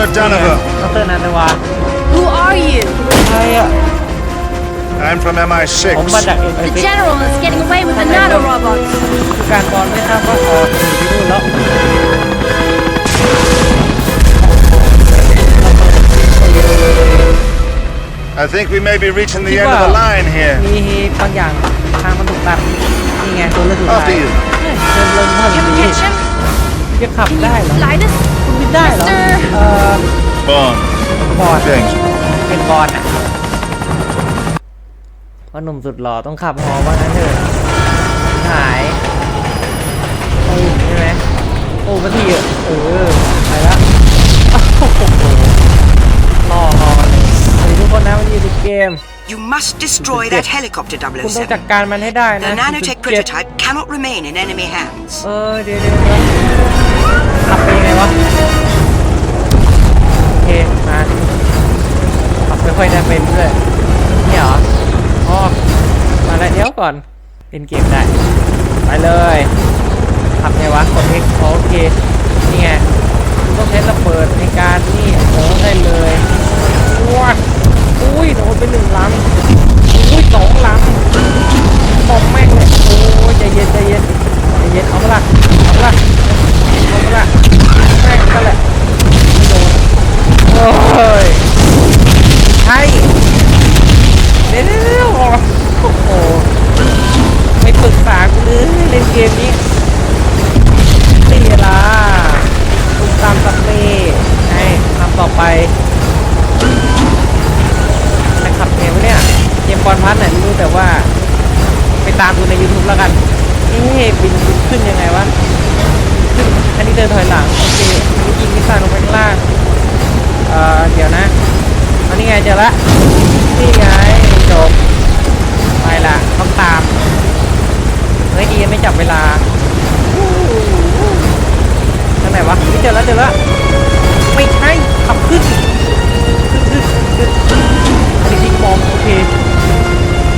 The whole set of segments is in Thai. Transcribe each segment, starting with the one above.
Commander ด Donovan. รนันทวา Who are you? ใครอะ I'm from ผมมา MI6. จากเอ็มไอ The ซิ general is getting away with the Hello. nano robots. การบอลไม่ทราบว่าออกอยู่ที่นู่นแล้ว I think we may be reaching the Keep end of the up. line here. มีบางอย่างทางมันถูกตัดนี่ไงตัวเลือกสุดท้าย After you. เดินลงทาง Can นี้ we catch him? จะขับ Can ได้เหรอ you fly this? คุณบินได้เหรอ Mister เอ่อ Bond. บอด James. เป็นบอลอะพ่อหนุ่มสุดหล่อต้องขับฮอว่างั้นเถอะ You must destroy that helicopter คุณต้องจัด 007. การมันให้ได้นะ The nanotech 007 prototype cannot remain in enemy hands. เออเดี๋ยวเดี๋ยวเดี๋ยวขับไปยังไงวะโอเคมาขับไม่ค่อยได้เป็นด้วยนี่เหรออ๋อมาแล้วเดี๋ยวก่อนเป็นเกมได้ ไปเลยขับไงวะกด X อ๋อโอเคนี่ไงคุณต้องใช้ระเบิดในการนี่โอ้ได้เลยว้า อุ้ยโดนไปหนึ่งลำ ขึ้นยังไงวะขึ้นอันนี้เดินถอยหลังโอเคอันนี้ยิงมิสไซล์ลงไปข้างล่างเอ่อเดี๋ยวนะอันนี้ไงเจอละนี่ไงจบไปละต้องตามเฮ้ยดีไม่จับเวลาอู้หูทางไหนวะไม่เจอแล้วเจอแล้วไม่ใช่ขับขึ้นขึ้นขึ้นขึ้นอันนี้ยิงบอมโอเค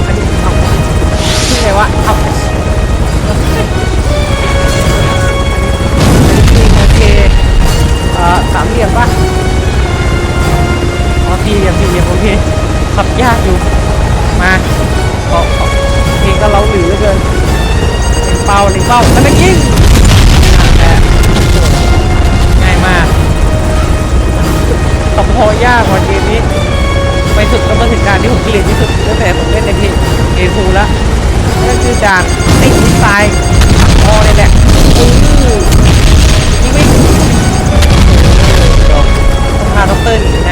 อันนี้เอาขึ้นไงวะเอ สามเหลี่ยมปะอ๋อสี่เหลี่ยมสี่เหลี่ยมโอเคขับยากอยู่ มาขอขอเพลงก็เล้าหรือเหลือเกินเล็งเป้าเล็งเป้าแล้วก็ยิงอะง่ายมากตบพอยากกว่าเกมนี้ ไปสุดก็มาถึงการที่ผมเกลียดที่สุดตั้งแต่ผมเล่นในเพจเอฟูแล้วนั่นคือด่านไอ้มิสไซล์ขับพอเลยแหละอือาด็อกเตอร์หนีนะจัง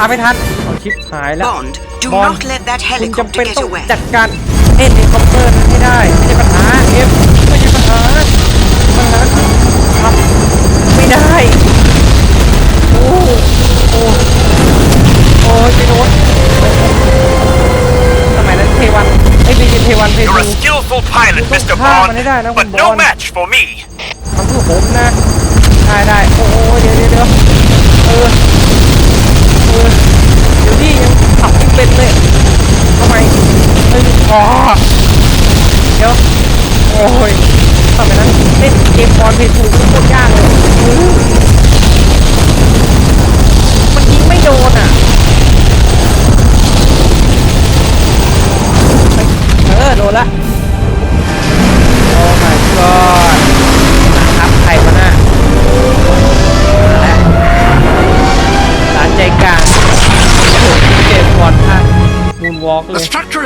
ต้องตามไม่ทันเอาชิปหายแล้ว Bond, do บอล not let that คุณจำเป็น helicopter ต้อ get ง away. จัดการเฮลิคอปเตอร์นั้นให้ได้ไม่ใช่ปัญหาเอฟไม่ใช่ปัญหาปัญหาคือทำไม่ได้โอ้โอ้โอ้ยไปโดนสมัยนั้นเทวันไอ้ยไม่ใช่เทวันเท You're วู a skillful pilot, Don't Mr. ฆ่า Bond, มันให้ได้นะคุณ but บอ no ล match for me. ทำเพื่อผมนะ ได้ได้โอ้ยเดี๋ยวเดี๋ยวเดี๋ยวเออ เดี๋ยวนี้ยังขับไม่เป็นเลยทำไมเฮ้ยอ๋อเดี๋ยวโอ้ยทำไมนั้นเล่นเกมบอลเพย์ทูโคตรยากเลยมันยิงไม่โดนอะเออโดนละ Oh my god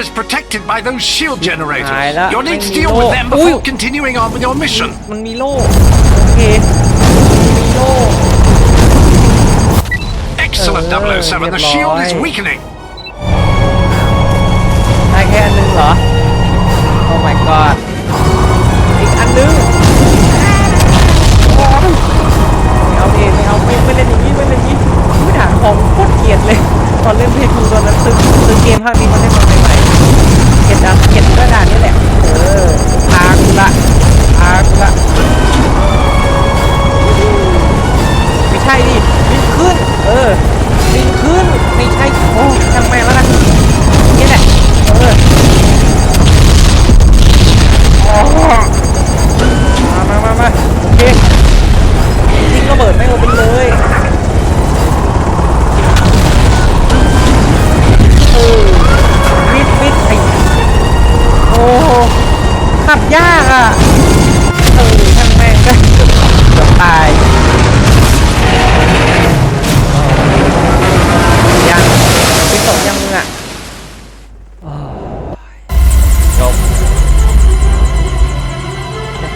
is protected by those shield generators. Ayla, You'll need to may deal nilo. with them before Uy. continuing on with your mission. มันมีโล่โอเค มีโล่ Excellent, Oh, 007. The shield is rebel. weakening. ได้แค่อันหนึงเหรอ โอ้ my god อีกอันหนึงโอ้ยไม่เอาดิไม่เอาไม่ไม่เล่นอย่างนี้ไม่เล่นอย่างนี้ไม่ถามของโคตรเกลียดเลย ตอนเล่นเพลงคูตอนนั้นซื้อซื้อเกมภาคนี้มาเล่นมา กลียดกระดานนี้แหละ เออ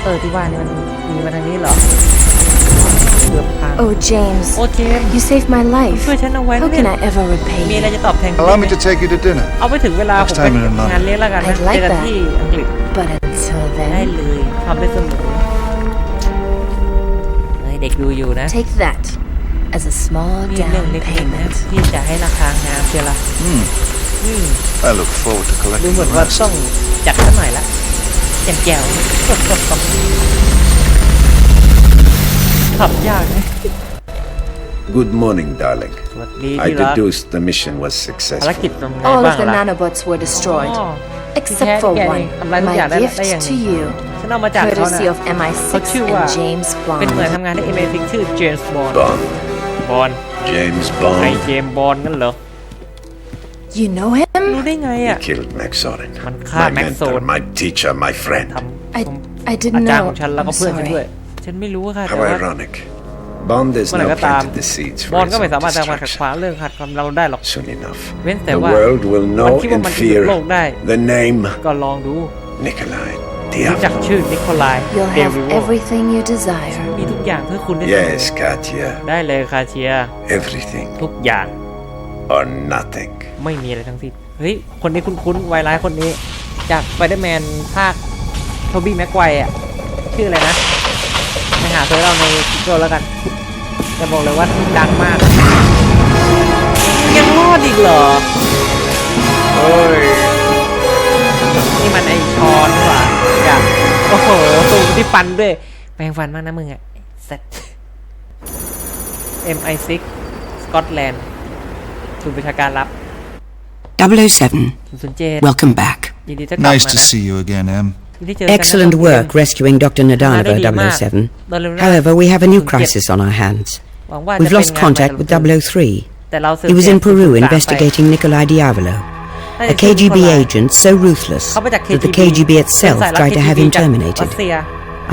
อร์ที่ว่านี่มันมีมาทางนี้เหรอเกือบพัง Oh, James. โอ้เจมส์ You saved my life. ช่วยฉันเอาไว้ How เนี่ย can I ever มี repay อะไร you? จะตอบแทนคุณ Allow ไหม me to take you to dinner. เอาไปถึงเวลาผม Next ไป time you're in London. งานเลี้ยงแล้วกันนะ I'd like เจอกัน that. ที่อังกฤษ But until ได้ then, เลยทำได้เสมอเฮ้ยเด็กดูอยู่นะ take that as a small นี่เรื่อง down เล็กๆนะ payment. ที่จะให้ราคางามเชียวละอืม I look forward to ดู collecting เหมือน the ว่า rest. ต้องจัดสักหน่อยละ แจ่มแจ๋ว ขับยากนะ Good morning, darling. สวัสดี I ที่รัก deduced the mission was ภารกิจ successful. ทำไง All บ้า of ง the ล่ะ nanobots were destroyed, อ๋อ except for Okay, one. I'm like, yeah, My that- gift that- to you, ฉันเอามาจากเขา courtesy นะ of MI6 ชื่อว่า and James เป็นหน่วย Bond. ทำงานที่ MI6 ชื่อเจมส์บอนด์ Bond. บอน James ไอ Bond. เจมส์บอนด์นั่นเหรอ You know him? รู้ได้ไงอ่ะ Killed Max Zorin. Man,ฆ่า My Max mentor, Zorin. my teacher, my friend. ทำ I ผม I อา didn't จารย์ know. ของฉันแล้วก็ I'm เพื่อนฉันด้วย sorry. ฉันไม่รู้ค่ะแต่ How ว่า ironic. Bond has เมื่อไหร่ now ก็ตาม planted the seeds บอ for ล his ก็ไม่ own สามารถจะมาขัดข destruction. วางเรื่องขัดความเราได้หรอก Soon enough, เว้นแต่ the ว่า world will มัน know คิดว่า and มันจะหยุด fear โลกได้ the name ก็ลองดู Nikolai รู้จัก Diavolo. ชื่อนิโคลาย You'll เด have วิโว everything you desire. มีทุกอย่างเพื่อคุณได้ Yes, Katya. ได้เลยคาเชีย Everything ทุกอย่าง or nothing. ไม่มีอะไรทั้งสิ้น เฮ้ย คนนี้คุ้นๆไวร้ายคนนี้ จากสไปเดอร์แมนภาคโทบี้แม็กไกวร์อะชื่ออะไรนะ ไปหาเธอเราใน Google แล้วกัน จะบอกเลยว่าดังมาก ยังรอดอีกเหรอ เฮ้ย นี่มันไอชอนนี่หว่าอยากโอ้โหตูที่ฟันด้วย แปลงฟันมากนะมึงอะเซ็ต MI6 สกอตแลนด์ ศูนย์ประชาการลับ 007, ศูนย์เจ็ด welcome back. ยินดีที่กลับ Nice มา to นะ see you again, Em. ยินดีเจอกันนะ Excellent ครับ work rescuing Dr. Nadanova, ได้ดีมาก 007. โดนเร็วนะ However, we have a new 07 crisis on our hands. หวังว่า We've จะ lost เป็นงานใหม่ contact with สำหรับ 003. แต่เราสืบ He was เส in พ Peru สืบสารไป investigating Nikolai Diavolo, น่า a จะชื่อ KGB นิโคลาย agent so ruthless เขามาจาก that the KGB KGB itself เป็นสายลับ tried to have KGB him จากรัส terminated. เซีย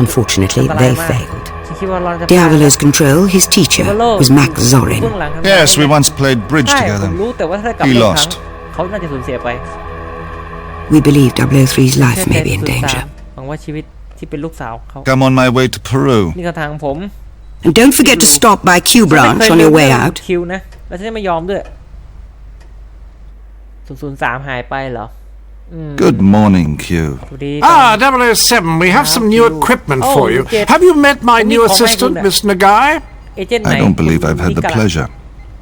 Unfortunately, อันตราย they มาก failed. ฉันคิดว่าเราจะ Diavolo's control, his teacher, ดิวาโล was Max เบื้อง Zorin. หลังทำงาน Yes, we once played bridge ใช่ผม together. รู้แต่ว่าถ้ากลับ He ไปอีกครั้ง lost. เขาน่าจะสูญเสียไป We believe 003's เชื่ life อใจ may be in สื่อสาร danger. หวังว่าชีวิตที่เป็นลูกสาวเขา I'm on my way to Peru. นี่ก็ทางผม And don't forget to stop by Q ฉัน branch ไม่เค on ย your ลืม way เรื่อง out. คิวนะ แล้วฉันจะไม่ยอมด้วยศูนย์ศูนย์สามหายไปเหรอ Good morning, Q. Ah, 007, we have some new equipment for you. Have you met my new assistant, Miss Nagai? I don't believe I've had the pleasure.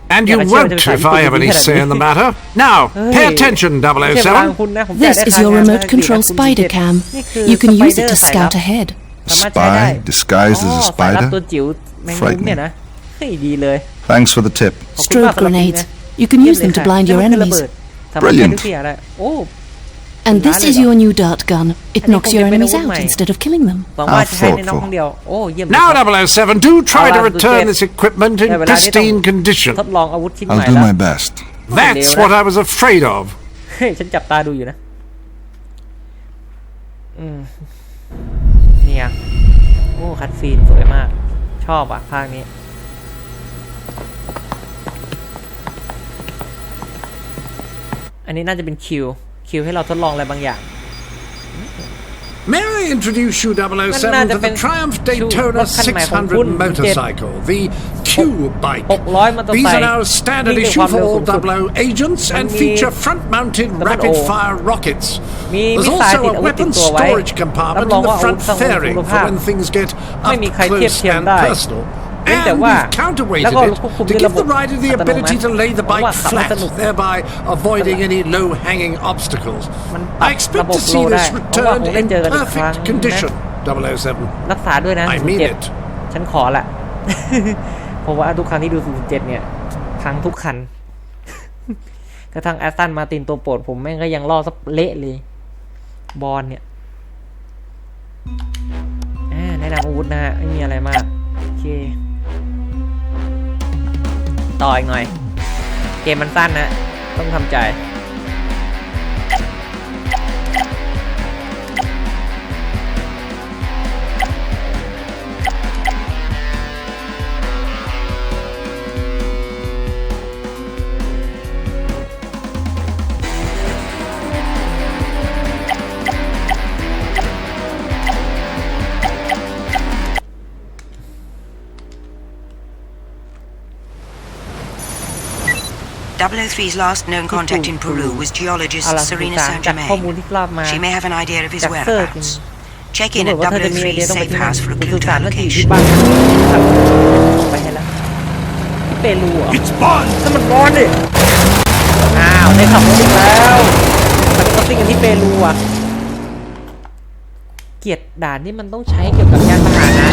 And you won't if I have any say in the matter. Now, pay attention, 007. This is your remote control spider cam. You can use it to scout ahead. A spy disguised as a spider? Frightening. Thanks for the tip. Strobe grenades. You can use them to blind your enemies. Brilliant. And this is your new dart gun. It I knocks think your I'll get enemies better with out my- instead of killing them. หวังว่า Ah, จะใช้ในน้อง thoughtful. คนเดียวโอ้เยี่ยมเลย Now, ครับ 007, do try to I'll have to return get- this equipment ได้ in เวลาที่ต้อง pristine condition. ทดลองอาวุธชิ้นให I'll ม่ do แล้ว my best. That's Leo, what that- I was afraid of. เฮ้ยฉันจับตาดูอยู่นะอืมเนี่ยโอ้คัดซีนสวยมาก ชอบอะภาคนี้อันนี้น่าจะเป็นคิว คิวให้เราทดลองอะไรบางอย่าง May I introduce you, 007, to the Triumph Daytona 600 motorcycle, the Q-Bike. 600 motorcycle. These are now standard นี่คือ issue ความ for เร็ว all สูงสุด 00 agents and มันมี feature front-mounted Double O. rapid-fire rockets. มี There's มิสไซล์ also ติด a อาวุธติด weapons ตัวไว้ storage รับ compartment รอง in ว่า the อาวุธ front ต้อง fairing คุณ for ภาพ when things get ไม่ up มีใครเทียบ close เทียม and ได้ personal. เว้นแต่ And ว่า we've counterweighted แล้วก็ it ควบคุม to ด้วย give ระบบ the rider the อัตโนมัติ ability to lay the เพราะว่า bike ขับมันส flat, นุก thereby avoiding any low-hanging obstacles. มันปรับ I ระ expect บบ to โล see ได้ this เพราะว่าค returned งได้ in เจอกันอีกครั้ง perfect condition, นะ 007. รักษาด้วยนะ I mean 07 it. ฉันขอละเพราะว่าทุกครั้งที่ดู07เนี่ยพังทุกคันกระทั่งแอสตันมาตินตัวโปรดผมแม่งก็ยังล่อสับเละเลย บอลเนี่ยอ่าแนะนำอาวุธนะฮะไม่มีอะไรมาก โอเค ต่ออีกหน่อย เกมมันสั้นนะ ต้องทำใจ 003's last known contact in Peru was geologist เอาล่ะ Serena สื่อสาร San จากข้อมูล Germain. ที่ทราบมา She may have an idea of his จากเซอร์กิน whereabouts. Check ดู in เหมือน at ว่าเธอจะมีไอเดีย 003's ต้องไป safe ที่นั่น house for a คุณ clue สื่อ to สาร her ว่าจะอยู่ location. ที่บ้านไปให้แล้วที่เปรูเหรอ It's Bond! นั่นมันร้อนดิอ้าวได้ขับรถอีกแล้วมันก็ซิ่งกันที่เปรูอะ เกลียดด่านที่มันต้องใช้เกี่ยวกับยานพาหนะ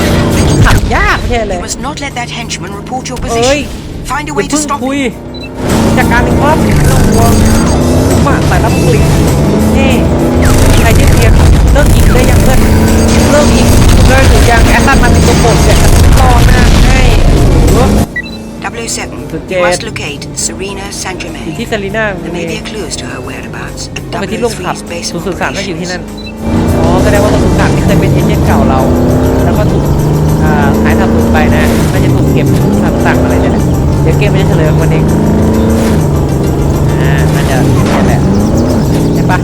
ขับยากไม่ใช่เลย You must not let that henchman report your เอ้ย position. Find a อย่า way to เพิ่ง stop คุย him. จากการหนึ่งครับไม่ต้องห่วงมาแต่ละบุรีนี่ใครที่เพียงเลิกยิงได้ยังเพื่อนเลิกยิงเลิกหรือยังแอสตันมันเป็นตัวโปรดเนี่ยรอหน้าให้โอ้โห 007, Good you must dad. locate Serena San อยู่ที่ Germain. ซารีนา There may be a clue as to her whereabouts at ต้องไปที่ร่วมขับ 003's base ศูน of ย์สื่อสารน่าอยู่ที่ operations. นั่นอ๋อแสดงว่าศูนย์สื่อสารที่เคยเป็นเอเจนต์เก่าเรา แล้วก็ถูกอ่าหายทำสูญไปนะน่าจะถูกเก็บทางสั่งอะไรเนี่ยแหละเดี๋ยวเกมมันจะเฉลยออกวันเอง อ่าน่าจะนี่แหละใช่ปะ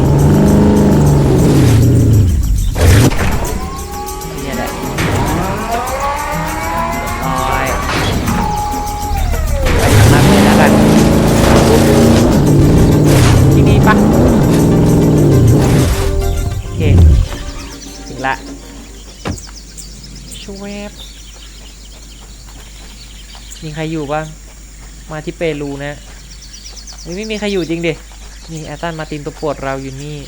นี่แหละเรียบร้อยไปทางนั้นเลยแล้วกันที่นี่ปะโอเคถึงละช่วบมีใครอยู่บ้าง มาที่เปรูนะ เฮ้ยไม่มีใครอยู่จริงดินี่แอตตันมาร์ตินตัวโปวดเราอยู่นี่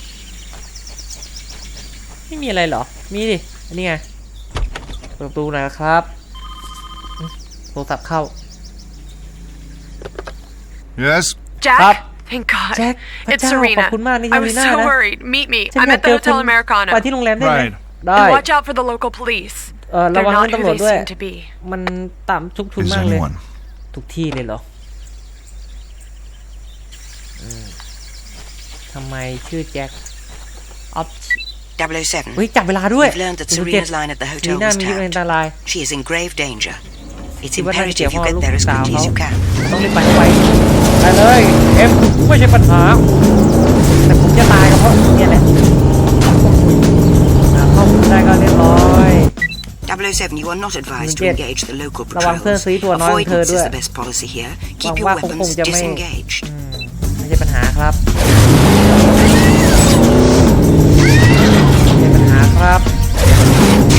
ไม่มีอะไรเหรอ มีดิ อันนี้ไงเปิดประตูหน่อยนะครับอืมโทรศัพท์เข้า Yes? Jack? Up. Thank God. Jack, it's พระเจ้า Serena. ขอบคุณมากนี่ I was Serena so นะ worried. Meet me. ฉัน I'm อยาก at เจ the อคุณ Hotel Americana. ไปที่โรงแรมได้ไหม Right. ได้ And watch out for the local police. เออระ They're วัง not เรื่อง who ตำรวจ they ด้วย seem to be. มันต่ำชุกชุน Is มากเลย anyone? ทุกที่เลยเหรออืม ทำไมชื่อแจ็คออฟ 007, เฮ้ยจับเวลาด้วย We've learned that ศูนย์เจ็ด Serena's line at the ซี hotel น่า was มีอยู่ในอัน tapped. ตราย She is in grave danger. It's คิดว่าน่าจะเกี่ยว imperative ข้อง you กับ get ลูก there as สาว quickly เขา as you can. ต้องรีบไปให้ไวไปเลยเอ็มไม่ใช่ปัญหา แต่ผมจะตายก็เพราะเนี่ยแหละหาข้อมูลได้ก็เรียบร้อย 007, you are not advised to Jet. engage the local ระวังเพื่อน patrols. ซีตัวน้อยของเธอ Avoidance ด้ว is ย the best policy here. หวัง Keep your ว่าคงคง weapons จะไม่ disengaged. อืมไม่ ใช่ปัญหาครับไม่ใช่ปัญหาครับ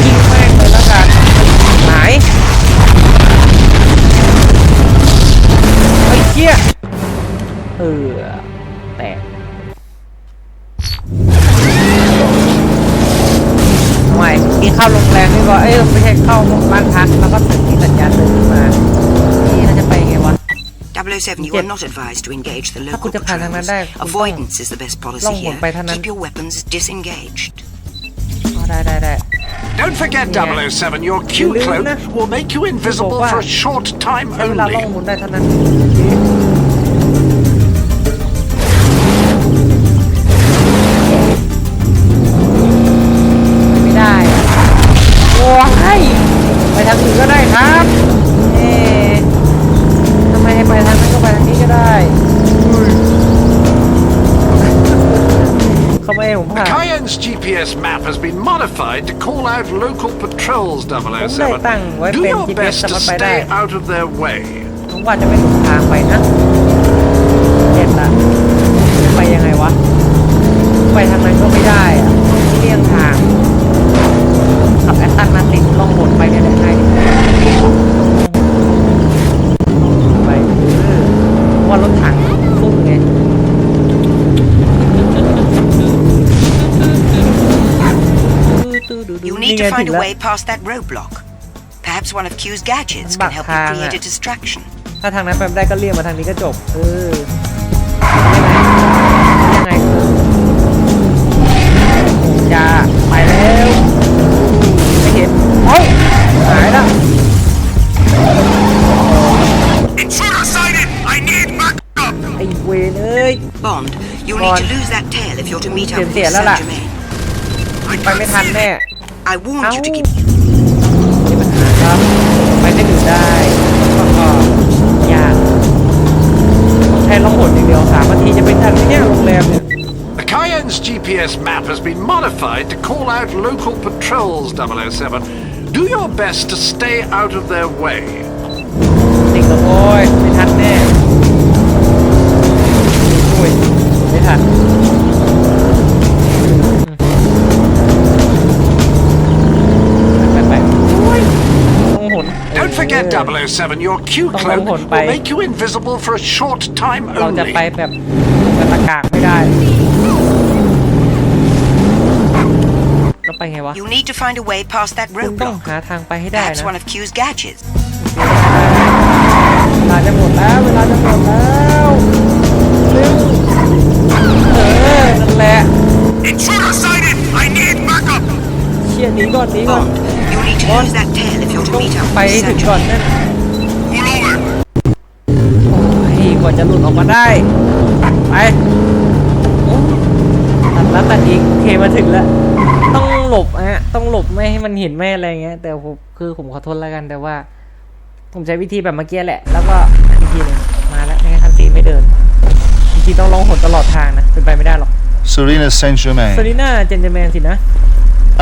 ยิงแม่งเลยแล้วกันไหนไอ้เชี่ยเออแตกทำไมกินข้าวโรงแรมนี่ก็เอ้ยไม่ใช่เข้าบ้านพักแล้วก็ถึงมีสัญญาน 007, you Yes. are not advised to engage the ถ้าคุ local ณจะผ่านทางนั้น patrols. ได้คุณต้อง Avoidance is the best ล่อง policy หน here. ไปทางนั้น Keep your weapons disengaged. อ๋อได้ได้ได้ Don't forget, Yeah. 007, your Q You cloak lose, will make you invisible what? for a short time ใช้เวลาล่อง only. หนได้เท่านั้น GPS map has been modified to call out local patrols, ผมได้ตั้งไว้ 007. Do เป็น your GPS best แต่ to มันไปได้ stay out of their way. ผมว่าจะไม่หลงทางไปนะเห็นละไปยังไงวะ ไปทางนั้นก็ไม่ได้อะเลี่ยงทางขับแอตตันมาติดล่องหนไปเนี่ยได้ไงไป You need to find a way past that roadblock. Perhaps one of Q's gadgets can help you create a distraction. ถ้าทางนั้นไปไม่ได้ก็เลี่ยงมาทางนี้ก็จบ เออยังไงยังไงเออจะไปแล้วไม่เห็นเอ้าหายแล้ว Intruder sighted! I need backup! ไอ้เวนเอ้ย Bond, you'll Bond. need to lose that tail if you're to meet up with เสีย Miss แล้วล่ะ Saint Germain. ไปไม่ทันแน่ I warned you to Ow. keep มีปัญหาครับ ไปที่อื่นได้ก็ก็ยากต้องใช้ล่องหนอย่างเดียวสามนาทีจะไปทันไหมเนี่ยโรงแรมเนี่ย The Cayenne's GPS map has been modified to call out local patrols, 007. Do your best to stay out of their way. ติดแล้วโว้ยไม่ทันแน่โอ้ยไม่ทัน forget 007 your Q cloak will make you invisible for a short time only. You need to find a way past that คุณ roadblock. That's one of Q's gadgets. Intruder sighted! I need backup! เชี่ยหนี้ก่อนหนี้ก่อน You need to use that tail if you're to ต้อง meet up ไป with ให้ Miss ถึง Saint ก่อน Germain. นั่น Pull over! โอ้ยกว่าจะหลุดออกมาได้ ไปโอ้ตัดแล้วตัดอีกโอเคมาถึงแล้ว ต้องหลบฮะ ต้องหลบไม่ให้มันเห็นไม่อะไรเงี้ย แต่ผมคือผมขอโทษแล้วกันแต่ว่า ผมใช้วิธีแบบเมื่อกี้แหละ แล้วก็อีกทีหนึงมาแล้วไม่งั้นทันตีไม่เดินจริงๆต้องร้องหนตลอดทางนะ เป็นไปไม่ได้หรอก Serena Saint สวัส Germain. ดีหน้าเจนเจแมนสินะ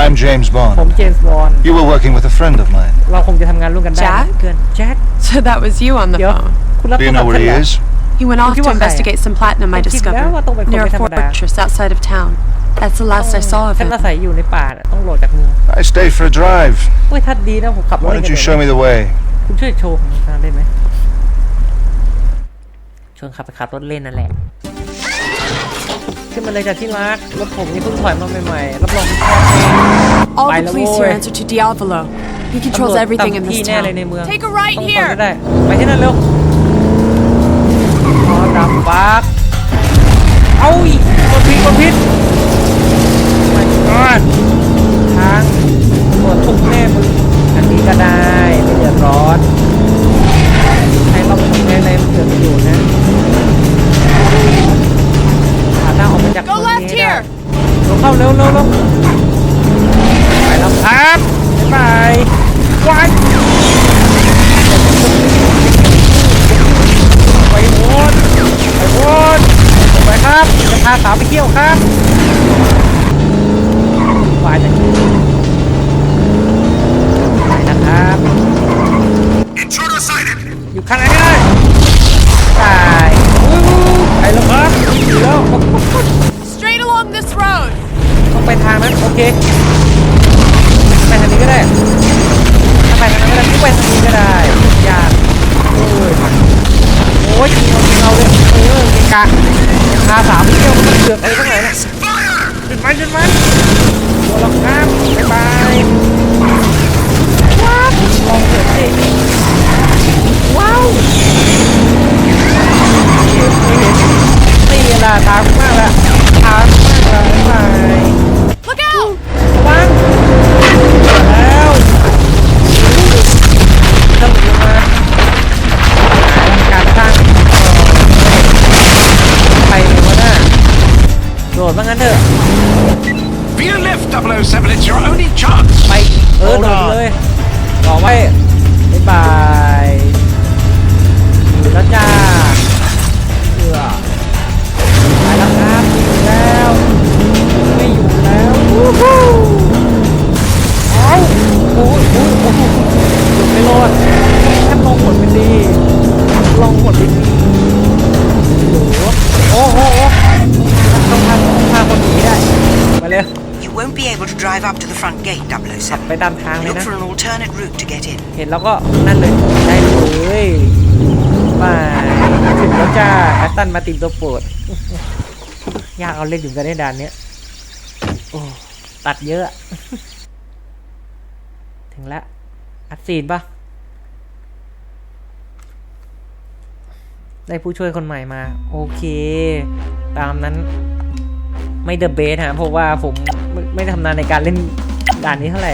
I'm James ผม Bond. เจมส์บอนด์ You were working with a friend of mine. เราคงจะทำงานร่วมกันได้นะ Jack? เพื่อนแจ็ค So that was you on the เดี๋ยว phone. คุณรับ Do โท you รศัพ know ท์ where ฉัน he เหรอ is? He went off Think to you were investigate some platinum I Think you discovered were the near a Commissioner Madam. fortress outside of town. That's the last I saw of ฉัน him. อาศัยอยู่ในป่าน่ะต้องโหลดจากเมือง Nice day for a drive. เฮ้ยถ้าดีนะผมขับรถ Why เล่น don't กัน you show me the way? คุณช่วยโชว์ผมทางได้ไหมชวนขับไปขับรถเล่นนั่นแหละ ขึ้นมาเลยจากที่รักรถผมนี่เพิ่งถอยมาใหม่ๆรับรองคุณชอบแน่ All By the the police way. here answer to Diavolo. He ตำร controls วจ everything in ตามที่ this แน่เลย town. ในเมือง Take a right ต้อง here. ก็ได้ ไปที่นั่นเร็วขอดับบักเอาอีกกดผิดกดผิดมันก่อนทางตรวจทุกแน่มึงอันนี้ก็ได้ ไม่เดือดร้อนให้เราเป็นในในมันเกิดประโยชน์นะหาทาง ออกมาจาก Go เมือง left นี้ให้ได้ here. เร็วเข้าเร็วเร็วเร็วไปแล้วครับบ๊ายบายว้าย to the front gate, ไป 007. ตามทางเลย Look นะ for an alternate route to get in. เห็นแล้วก็นั่นเลยได้เลยมาถึงแล้วจ้าแอตตันมาตินตัวโปรดยากเอาเล่นอยู่กันในด่านเนี้ยโอ้ตัดเยอะ ถึงแล้วอัดซีนปะได้ผู้ช่วยคนใหม่มา โอเค ตามนั้นไม่เดอะเบสฮะเพราะว่าผมไม่ไม่ทำนานในการเล่น ด่านนี้เท่าไหร่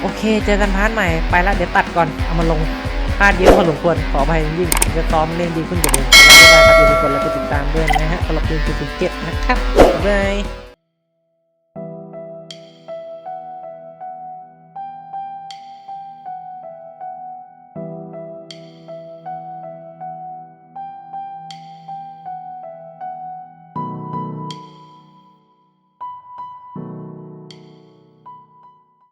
โอเค เจอกันพาร์ทใหม่ ไปละเดี๋ยวตัดก่อน เอามาลงพลาดเยอะพอสมควร ขออภัยยิ่งจะซ้อมเล่นดีขึ้นกว่าเดิมแล้วก็ไปครับอย่าลืมกดไลค์กดติดตามด้วยนะฮะสำหรับเพลงคุณเจ็ดนะครับบ๊ายบาย